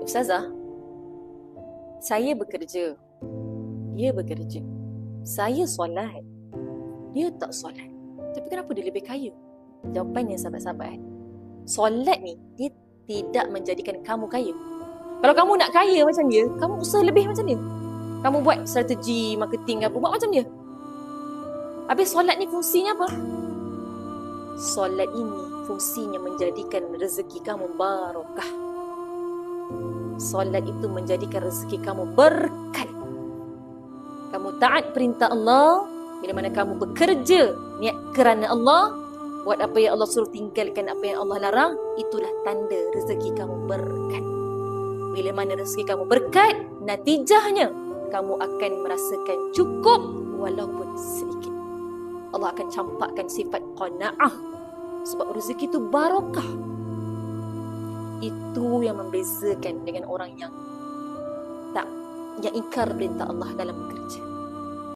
Ustazah, saya bekerja. Dia bekerja. Saya solat. Dia tak solat. Tapi kenapa dia lebih kaya? Jawapannya sahabat-sahabat. Solat ni, dia tidak menjadikan kamu kaya. Kalau kamu nak kaya macam dia, kamu usaha lebih macam dia. Kamu buat strategi marketing apa, buat macam dia. Habis solat ni fungsinya apa? Solat ini fungsinya menjadikan rezeki kamu barakah. Solat itu menjadikan rezeki kamu berkat. Kamu taat perintah Allah bila mana kamu bekerja niat kerana Allah buat apa yang Allah suruh tinggalkan apa yang Allah larang itulah tanda rezeki kamu berkat. Bila mana rezeki kamu berkat, natijahnya kamu akan merasakan cukup walaupun sedikit. Allah akan campakkan sifat qanaah sebab rezeki itu barakah. Itu yang membezakan dengan orang yang tak yang ingkar perintah Allah dalam bekerja.